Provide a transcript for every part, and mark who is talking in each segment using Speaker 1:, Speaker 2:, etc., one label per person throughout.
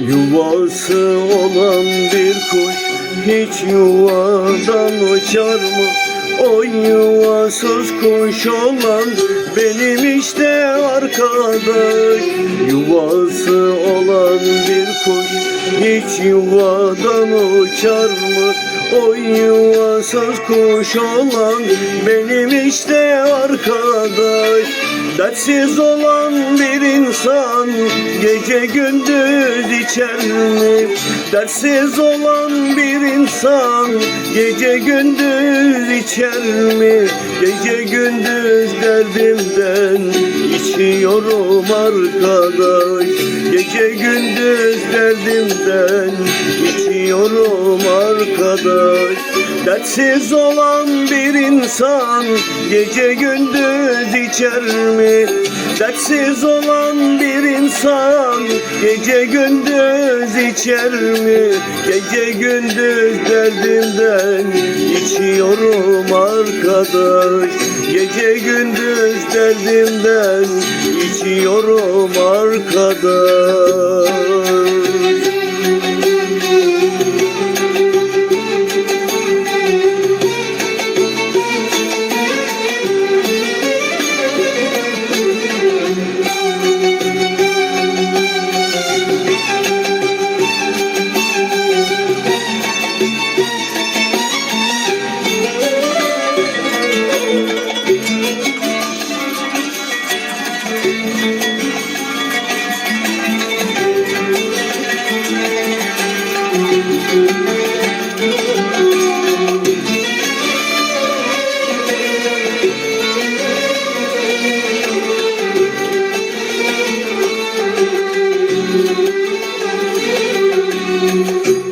Speaker 1: Yuvası olan bir kuş hiç yuvadan uçar mı? O yuvasız kuş olan benim işte arkadaş. Yuvası olan bir kuş hiç yuvadan uçar mı? O yuvasız kuş olan benim işte arkadaş Dertsiz olan bir insan gece gündüz içer mi? Dertsiz olan bir insan gece gündüz içer mi? Gece gündüz derdimden içiyorum arkadaş Gece gündüz derdimden içiyorum arkadaş Dertsiz olan bir insan gece gündüz içer mi? Dertsiz olan bir insan gece gündüz içer mi? Gece gündüz derdimden içiyorum arkadaş Gece gündüz derdimden içiyorum arkadaş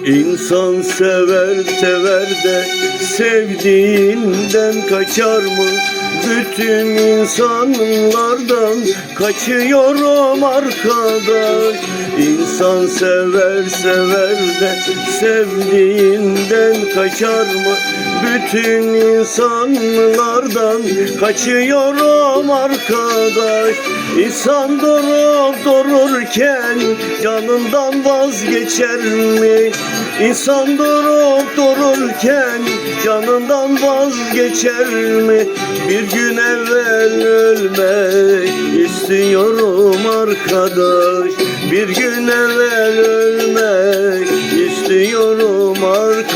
Speaker 1: İnsan sever sever de sevdiğinden kaçar mı? Bütün insanlardan kaçıyorum arkadaş İnsan sever sever de sevdiğinden kaçar mı? Bütün insanlardan kaçıyorum arkadaş İnsan durup dururken canından vazgeçer mi? İnsan durup dururken canından vazgeçer mi? Bir gün evvel ölmek istiyorum arkadaş. Bir gün evvel ölmek istiyorum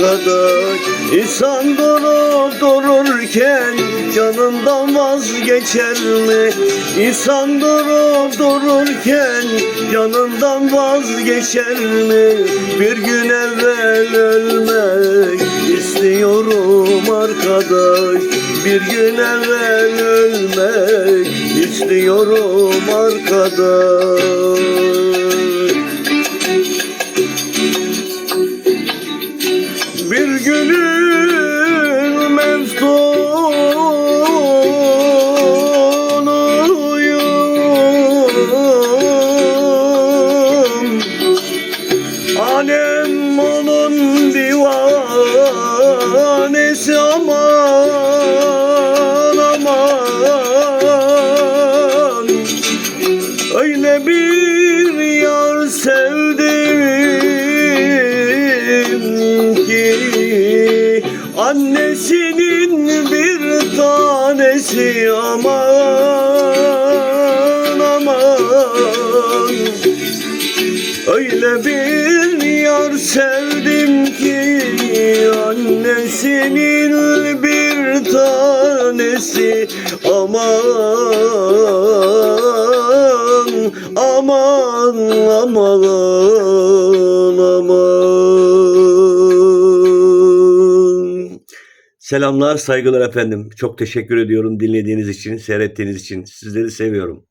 Speaker 1: arkadaş İnsan durup dururken canından vazgeçer mi? İnsan durup dururken canından vazgeçer mi? Bir gün evvel ölmek istiyorum arkadaş Bir gün evvel ölmek istiyorum arkadaş Bir günün meftunuyum Annem onun divanesi aman aman. Öyle bir yar sevdim Annesinin bir tanesi aman aman. Öyle bir yar sevdim ki Annesinin bir tanesi Aman Aman Aman Aman Selamlar, saygılar efendim. Çok teşekkür ediyorum dinlediğiniz için, seyrettiğiniz için. Sizleri seviyorum.